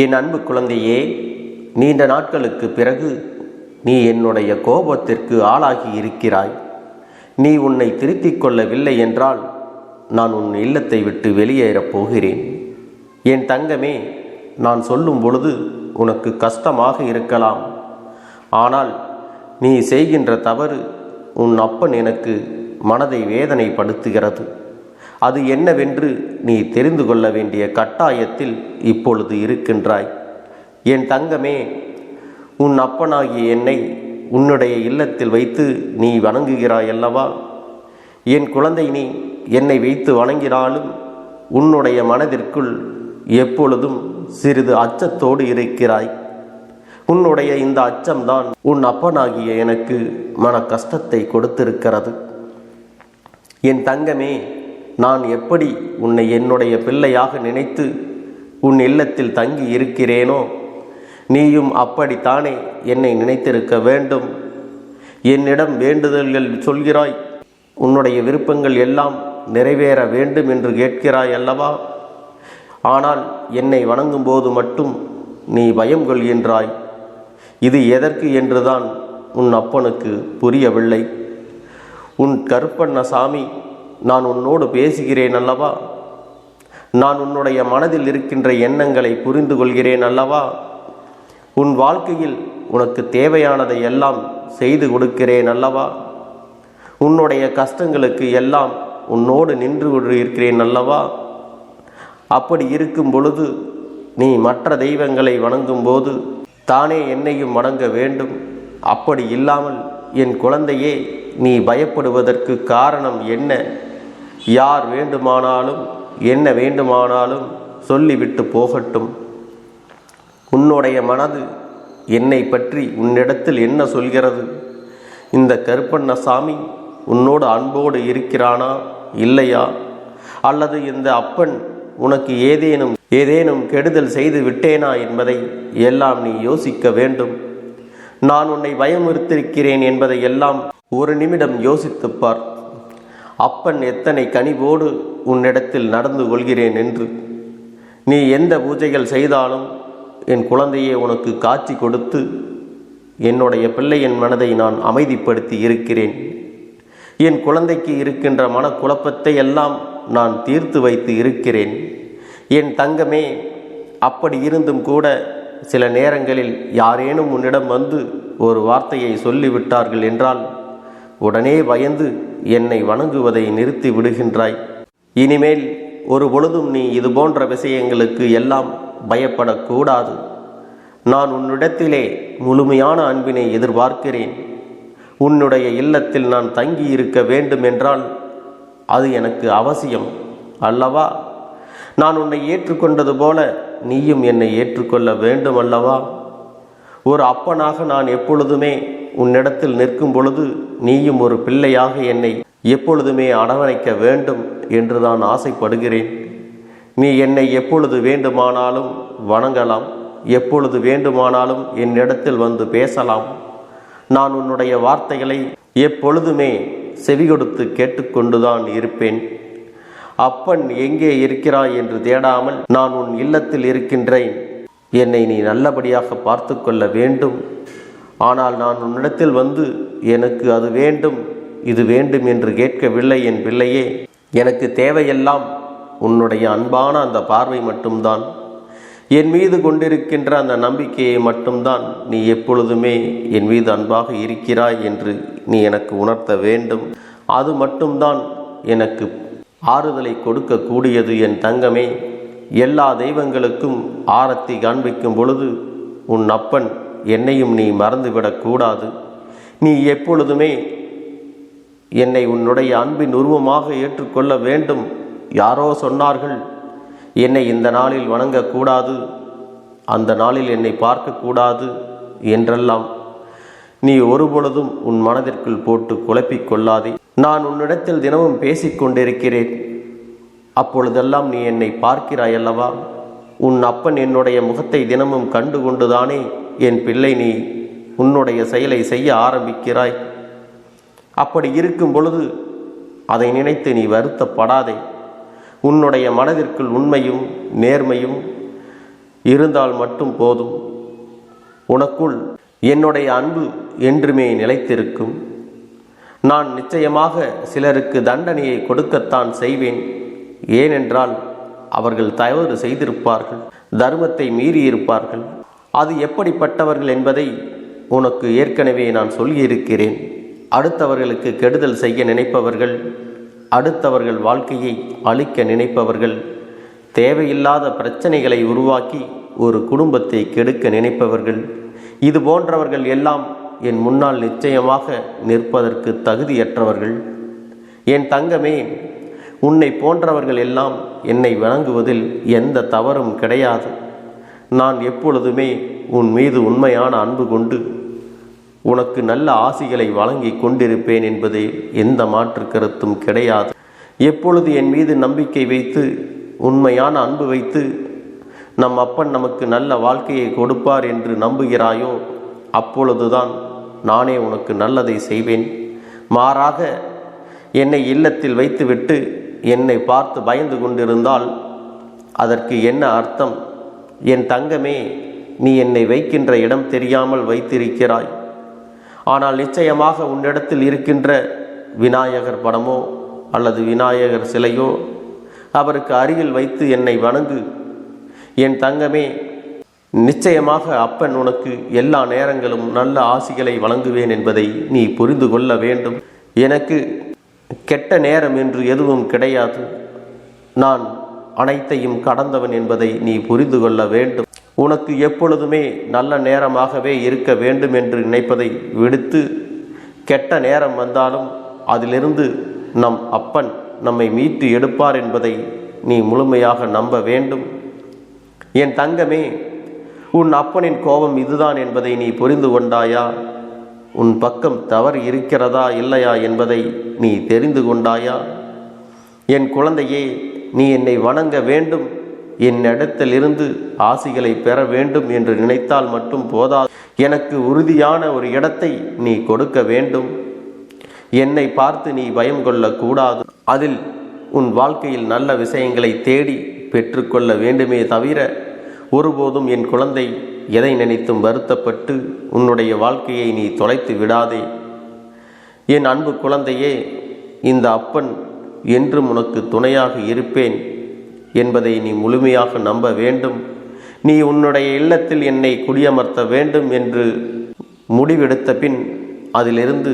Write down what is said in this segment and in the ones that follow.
என் அன்பு குழந்தையே நீண்ட நாட்களுக்கு பிறகு நீ என்னுடைய கோபத்திற்கு ஆளாகி இருக்கிறாய். நீ உன்னை திருத்திக் கொள்ளவில்லை என்றால் நான் உன் இல்லத்தை விட்டு வெளியேறப் போகிறேன். என் தங்கமே நான் சொல்லும் பொழுது உனக்கு கஷ்டமாக இருக்கலாம். ஆனால் நீ செய்கின்ற தவறு உன் அப்பன் எனக்கு மனதை வேதனைப்படுத்துகிறது. அது என்னவென்று நீ தெரிந்து கொள்ள வேண்டிய கட்டாயத்தில் இப்பொழுது இருக்கின்றாய். என் தங்கமே உன் அப்பனாகிய என்னை உன்னுடைய இல்லத்தில் வைத்து நீ வணங்குகிறாய் அல்லவா? என் குழந்தை நீ என்னை வைத்து வணங்கினாலும் உன்னுடைய மனதிற்குள் எப்பொழுதும் சிறிது அச்சத்தோடு இருக்கிறாய். உன்னுடைய இந்த அச்சம்தான் உன் அப்பனாகிய எனக்கு மன கஷ்டத்தை கொடுத்திருக்கிறது. என் தங்கமே நான் எப்படி உன்னை என்னுடைய பிள்ளையாக நினைத்து உன் இல்லத்தில் தங்கி இருக்கிறேனோ நீயும் அப்படித்தானே என்னை நினைத்திருக்க வேண்டும்? என்னிடம் வேண்டுதல்கள் சொல்கிறாய். உன்னுடைய விருப்பங்கள் எல்லாம் நிறைவேற வேண்டும் என்று கேட்கிறாய் அல்லவா? ஆனால் என்னை வணங்கும் போது மட்டும் நீ பயம் கொள்கின்றாய். இது எதற்கு என்றுதான் உன் அப்பனுக்கு புரியவில்லை. உன் கருப்பண்ண சாமி நான் உன்னோடு பேசுகிறேன் அல்லவா? நான் உன்னுடைய மனதில் இருக்கின்ற எண்ணங்களை புரிந்து கொள்கிறேன் அல்லவா? உன் வாழ்க்கையில் உனக்கு தேவையானதை எல்லாம் செய்து கொடுக்கிறேன் அல்லவா? உன்னுடைய கஷ்டங்களுக்கு எல்லாம் உன்னோடு நின்று கொண்டு இருக்கிறேன் அல்லவா? அப்படி இருக்கும் பொழுது நீ மற்ற தெய்வங்களை வணங்கும் போது தானே என்னையும் வணங்க வேண்டும். அப்படி இல்லாமல் என் குழந்தையே நீ பயப்படுவதற்கு காரணம் என்ன? யார் வேண்டுமானாலும் என்ன வேண்டுமானாலும் சொல்லிவிட்டு போகட்டும். உன்னுடைய மனது என்னை பற்றி உன்னிடத்தில் என்ன சொல்கிறது? இந்த கருப்பண்ணசாமி உன்னோடு அன்போடு இருக்கிறானா இல்லையா? அல்லது இந்த அப்பன் உனக்கு ஏதேனும் ஏதேனும் கெடுதல் செய்து விட்டேனா என்பதை எல்லாம் நீ யோசிக்க வேண்டும். நான் உன்னை பயமுறுத்திருக்கிறேன் என்பதை எல்லாம் ஒரு நிமிடம் யோசித்துப்பார் அப்பன் எத்தனை கனிவோடு உன்னிடத்தில் நடந்து கொள்கிறேன் என்று. நீ எந்த பூஜைகள் செய்தாலும் என் குழந்தையே உனக்கு காட்சி கொடுத்து என்னுடைய பிள்ளையின் மனதை நான் அமைதிப்படுத்தி இருக்கிறேன். என் குழந்தைக்கு இருக்கின்ற மனக்குழப்பத்தை எல்லாம் நான் தீர்த்து வைத்து இருக்கிறேன். என் தங்கமே அப்படி இருந்தும் கூட சில நேரங்களில் யாரேனும் உன்னிடம் வந்து ஒரு வார்த்தையை சொல்லிவிட்டார்கள் என்றால் உடனே பயந்து என்னை வணங்குவதை நிறுத்தி விடுகின்றாய். இனிமேல் ஒரு பொழுதும் நீ இது போன்ற விஷயங்களுக்கு எல்லாம் பயப்படக்கூடாது. நான் உன்னிடத்திலே முழுமையான அன்பினை எதிர்பார்க்கிறேன். உன்னுடைய இல்லத்தில் நான் தங்கி இருக்க வேண்டும் என்றால் அது எனக்கு அவசியம் அல்லவா? நான் உன்னை ஏற்றுக்கொண்டது போல நீயும் என்னை ஏற்றுக்கொள்ள வேண்டும் அல்லவா ஒரு அப்பனாக நான் எப்பொழுதுமே உன்னிடத்தில் நிற்கும் பொழுது நீயும் ஒரு பிள்ளையாக என்னை எப்பொழுதுமே அரவணைக்க வேண்டும் என்று நான் ஆசைப்படுகிறேன். நீ என்னை எப்பொழுது வேண்டுமானாலும் வணங்கலாம் எப்பொழுது வேண்டுமானாலும் என்னிடத்தில் வந்து பேசலாம். நான் உன்னுடைய வார்த்தைகளை எப்பொழுதுமே செவி கொடுத்து கேட்டுக்கொண்டுதான் இருப்பேன். அப்பன் எங்கே இருக்கிறாய் என்று தேடாமல் நான் உன் இல்லத்தில் இருக்கின்றேன். என்னை நீ நல்லபடியாக பார்த்து கொள்ள வேண்டும். ஆனால் நான் உன்னிடத்தில் வந்து எனக்கு அது வேண்டும் இது வேண்டும் என்று கேட்கவில்லை என் பிள்ளையே. எனக்கு தேவையெல்லாம் உன்னுடைய அன்பான அந்த பார்வை மட்டும்தான். என் மீது கொண்டிருக்கின்ற அந்த நம்பிக்கையை மட்டும்தான் நீ எப்பொழுதுமே என் மீது அன்பாக இருக்கிறாய் என்று நீ எனக்கு உணர்த்த வேண்டும். அது மட்டும்தான் எனக்கு ஆறுதலை கொடுக்கக்கூடியது என் தங்கமே. எல்லா தெய்வங்களுக்கும் ஆரத்தி காண்பிக்கும் பொழுது உன் அப்பன் என்னையும் நீ மறந்துவிடக்கூடாது நீ எப்பொழுதுமே என்னை உன்னுடைய அன்பின் உருவமாக ஏற்றுக்கொள்ள வேண்டும். யாரோ சொன்னார்கள் என்னை இந்த நாளில் வணங்கக்கூடாது அந்த நாளில் என்னை பார்க்கக்கூடாது என்றெல்லாம். நீ ஒருபொழுதும் உன் மனதிற்குள் போட்டு குழப்பிக் கொள்ளாதே. நான் உன்னிடத்தில் தினமும் பேசிக்கொண்டிருக்கிறேன் அப்பொழுதெல்லாம் நீ என்னை பார்க்கிறாய் அல்லவா உன் அப்பன் என்னுடைய முகத்தை தினமும் கண்டு கொண்டுதானே என் பிள்ளை நீ உன்னுடைய செயலை செய்ய ஆரம்பிக்கிறாய். அப்படி இருக்கும் பொழுது அதை நினைத்து நீ வருத்தப்படாதே. உன்னுடைய மனதிற்குள் உண்மையும் நேர்மையும் இருந்தால் மட்டும் போதும். உனக்குள் என்னுடைய அன்பு என்றுமே நிலைத்திருக்கும். நான் நிச்சயமாக சிலருக்கு தண்டனையை கொடுக்கத்தான் செய்வேன். ஏனென்றால் அவர்கள் தவறு செய்திருப்பார்கள் தர்மத்தை மீறியிருப்பார்கள். அது எப்படிப்பட்டவர்கள் என்பதை உனக்கு ஏற்கனவே நான் சொல்லியிருக்கிறேன். அடுத்தவர்களுக்கு கெடுதல் செய்ய நினைப்பவர்கள் அடுத்தவர்கள் வாழ்க்கையை அழிக்க நினைப்பவர்கள் தேவையில்லாத பிரச்சனைகளை உருவாக்கி ஒரு குடும்பத்தை கெடுக்க நினைப்பவர்கள். இது போன்றவர்கள் எல்லாம் என் முன்னால் நிச்சயமாக நிற்பதற்கு தகுதியற்றவர்கள். என் தங்கமே உன்னை போன்றவர்கள் எல்லாம் என்னை வணங்குவதில் எந்த தவறும் கிடையாது. நான் எப்பொழுதுமே உன் மீது உண்மையான அன்பு கொண்டு உனக்கு நல்ல ஆசிகளை வழங்கி கொண்டிருப்பேன் என்பதே எந்த மாற்று கருத்தும் கிடையாது. எப்பொழுது என் மீது நம்பிக்கை வைத்து உண்மையான அன்பு வைத்து நம் அப்பன் நமக்கு நல்ல வாழ்க்கையை கொடுப்பார் என்று நம்புகிறாயோ அப்பொழுதுதான் நானே உனக்கு நல்லதை செய்வேன். மாறாக என்னை இல்லத்தில் வைத்துவிட்டு என்னை பார்த்து பயந்து கொண்டிருந்தால் அதற்கு என்ன அர்த்தம்? என் தங்கமே நீ என்னை வைக்கின்ற இடம் தெரியாமல் வைத்திருக்கிறாய். ஆனால் நிச்சயமாக உன்னிடத்தில் இருக்கின்ற விநாயகர் படமோ அல்லது விநாயகர் சிலையோ அவருக்கு அருகில் வைத்து என்னை வணங்கு. என் தங்கமே நிச்சயமாக அப்பன் உனக்கு எல்லா நேரங்களும் நல்ல ஆசிகளை வழங்குவேன் என்பதை நீ புரிந்து கொள்ள வேண்டும். எனக்கு கெட்ட நேரம் என்று எதுவும் கிடையாது. நான் அனைத்தையும் கடந்தவன் என்பதை நீ புரிந்து கொள்ள வேண்டும். உனக்கு எப்பொழுதுமே நல்ல நேரமாகவே இருக்க வேண்டும் என்று நினைப்பதை விடுத்து கெட்ட நேரம் வந்தாலும் அதிலிருந்து நம் அப்பன் நம்மை மீட்டு எடுப்பார் என்பதை நீ முழுமையாக நம்ப வேண்டும். என் தங்கமே உன் அப்பனின் கோபம் இதுதான் என்பதை நீ புரிந்து கொண்டாயா? உன் பக்கம் தவறு இருக்கிறதா இல்லையா என்பதை நீ தெரிந்து கொண்டாயா? என் குழந்தையே நீ என்னை வணங்க வேண்டும். என்னிடத்திலிருந்து ஆசிகளை பெற வேண்டும் என்று நினைத்தால் மட்டும் போதாது. எனக்கு உறுதியான ஒரு இடத்தை நீ கொடுக்க வேண்டும். என்னை பார்த்து நீ பயம் கொள்ளக்கூடாது. அதில் உன் வாழ்க்கையில் நல்ல விஷயங்களை தேடி பெற்றுக்கொள்ள வேண்டுமே தவிர ஒருபோதும் என் குழந்தை எதை நினைத்தும் வருத்தப்பட்டு உன்னுடைய வாழ்க்கையை நீ தொலைத்து விடாதே. என் அன்பு குழந்தையே இந்த அப்பன் என்றும் உனக்கு துணையாக இருப்பேன் என்பதை நீ முழுமையாக நம்ப வேண்டும். நீ உன்னுடைய இல்லத்தில் என்னை குடியமர்த்த வேண்டும் என்று முடிவெடுத்த பின் அதிலிருந்து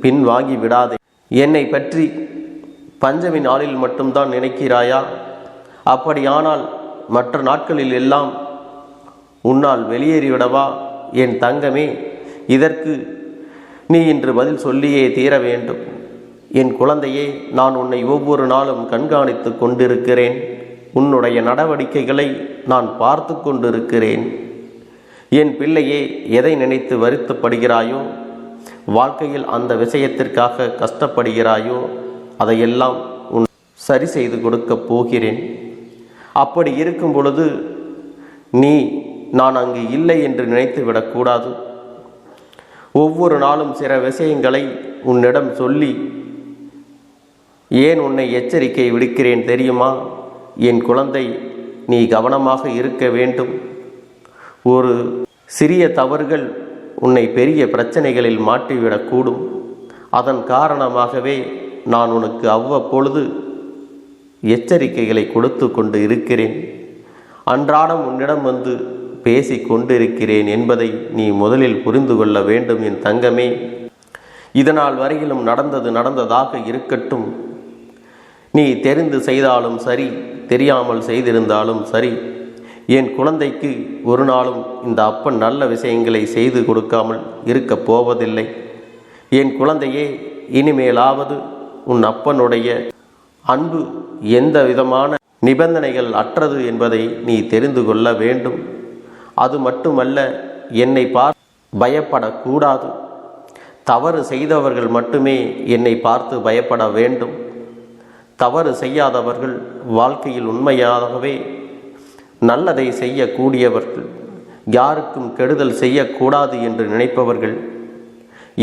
பின் வாங்கி விடாதே. என்னை பற்றி பஞ்சமி நாளில் மட்டும்தான் நினைக்கிறாயா? அப்படியானால் மற்ற நாட்களில் எல்லாம் உன்னால் வெளியேறிவிடவா? என் தங்கமே இதற்கு நீ இன்று பதில் சொல்லியே தீர வேண்டும். என் குழந்தையே நான் உன்னை ஒவ்வொரு நாளும் கண்காணித்து கொண்டிருக்கிறேன். உன்னுடைய நடவடிக்கைகளை நான் பார்த்து கொண்டிருக்கிறேன். என் பிள்ளையே எதை நினைத்து வருத்தப்படுகிறாயோ வாழ்க்கையில் அந்த விஷயத்திற்காக கஷ்டப்படுகிறாயோ அதையெல்லாம் உன் சரி செய்து கொடுக்கப் போகிறேன். அப்படி இருக்கும் பொழுது நீ நான் அங்கு இல்லை என்று நினைத்து விடக்கூடாது. ஒவ்வொரு நாளும் சில விஷயங்களை உன்னிடம் சொல்லி ஏன் உன்னை எச்சரிக்கை விடுக்கிறேன் தெரியுமா? என் குழந்தை நீ கவனமாக இருக்க வேண்டும். ஒரு சிறிய தவறுகள் உன்னை பெரிய பிரச்சனைகளில் மாட்டிவிடக்கூடும். அதன் காரணமாகவே நான் உனக்கு அவ்வப்பொழுது எச்சரிக்கைகளை கொடுத்து கொண்டு இருக்கிறேன். அன்றாடம் உன்னிடம் வந்து பேசி கொண்டிருக்கிறேன் என்பதை நீ முதலில் புரிந்து கொள்ள வேண்டும் என் தங்கமே. இதனால் வரையிலும் நடந்தது நடந்ததாக இருக்கட்டும். நீ தெரிந்து செய்தாலும் சரி தெரியாமல் செய்திருந்தாலும் சரி என் குழந்தைக்கு ஒரு நாளும் இந்த அப்பன் நல்ல விஷயங்களை செய்து கொடுக்காமல் இருக்கப் போவதில்லை. என் குழந்தையே இனிமேலாவது உன் அப்பனுடைய அன்பு எந்த விதமான நிபந்தனைகள் அற்றது என்பதை நீ தெரிந்து கொள்ள வேண்டும். அது மட்டுமல்ல என்னை பார் பயப்படக்கூடாது. தவறு செய்தவர்கள் மட்டுமே என்னை பார்த்து பயப்பட வேண்டும். தவறு செய்யாதவர்கள் வாழ்க்கையில் உண்மையாகவே நல்லதை செய்யக்கூடியவர்கள் யாருக்கும் கெடுதல் செய்யக்கூடாது என்று நினைப்பவர்கள்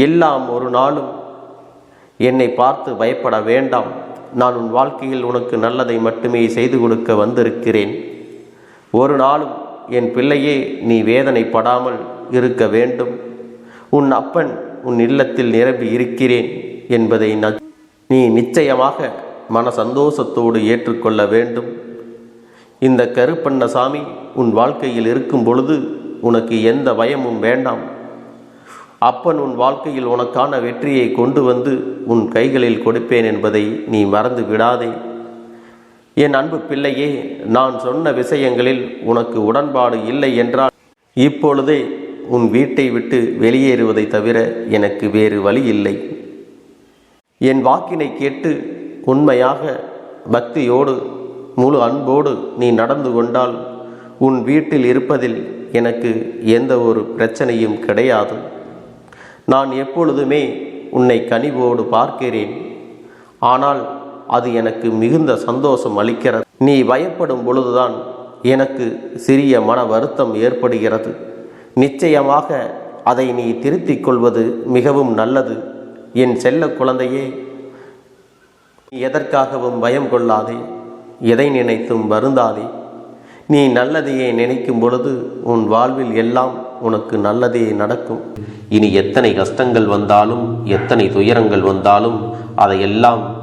எல்லாம் ஒரு நாளும் என்னை பார்த்து பயப்பட வேண்டாம். நான் உன் வாழ்க்கையில் உனக்கு நல்லதை மட்டுமே செய்து கொடுக்க வந்திருக்கிறேன். ஒரு நாளும் என் பிள்ளையே நீ வேதனைப்படாமல் இருக்க வேண்டும். உன் அப்பன் உன் இல்லத்தில் நிரம்பி இருக்கிறேன் என்பதை ந- நீ நிச்சயமாக மன சந்தோஷத்தோடு ஏற்றுக்கொள்ள வேண்டும். இந்த கருப்பண்ணசாமி உன் வாழ்க்கையில் இருக்கும் பொழுது உனக்கு எந்த பயமும் வேண்டாம். அப்பன் உன் வாழ்க்கையில் உனக்கான வெற்றியை கொண்டு வந்து உன் கைகளில் கொடுப்பேன் என்பதை நீ மறந்து விடாதே. என் அன்பு பிள்ளையே நான் சொன்ன விஷயங்களில் உனக்கு உடன்பாடு இல்லை என்றால் இப்பொழுதே உன் வீட்டை விட்டு வெளியேறுவதை தவிர எனக்கு வேறு வழி இல்லை. என் வாக்கினை கேட்டு உண்மையாக பக்தியோடு முழு அன்போடு நீ நடந்து கொண்டால் உன் வீட்டில் இருப்பதில் எனக்கு எந்த ஒரு பிரச்சனையும் கிடையாது. நான் எப்பொழுதுமே உன்னை கனிவோடு பார்க்கிறேன். ஆனால் அது எனக்கு மிகுந்த சந்தோஷம் அளிக்கிறது. நீ பயப்படும் பொழுதுதான் எனக்கு சிறிய மன வருத்தம் ஏற்படுகிறது. நிச்சயமாக அதை நீ திருத்திக் கொள்வது மிகவும் நல்லது. என் செல்ல குழந்தையே நீ எதற்காகவும் பயம் கொள்ளாதே. எதை நினைத்தும் வருந்தாதே. நீ நல்லதையே நினைக்கும் பொழுது உன் வாழ்வில் எல்லாம் உனக்கு நல்லதே நடக்கும். இனி எத்தனை கஷ்டங்கள் வந்தாலும் எத்தனை துயரங்கள் வந்தாலும் அதையெல்லாம்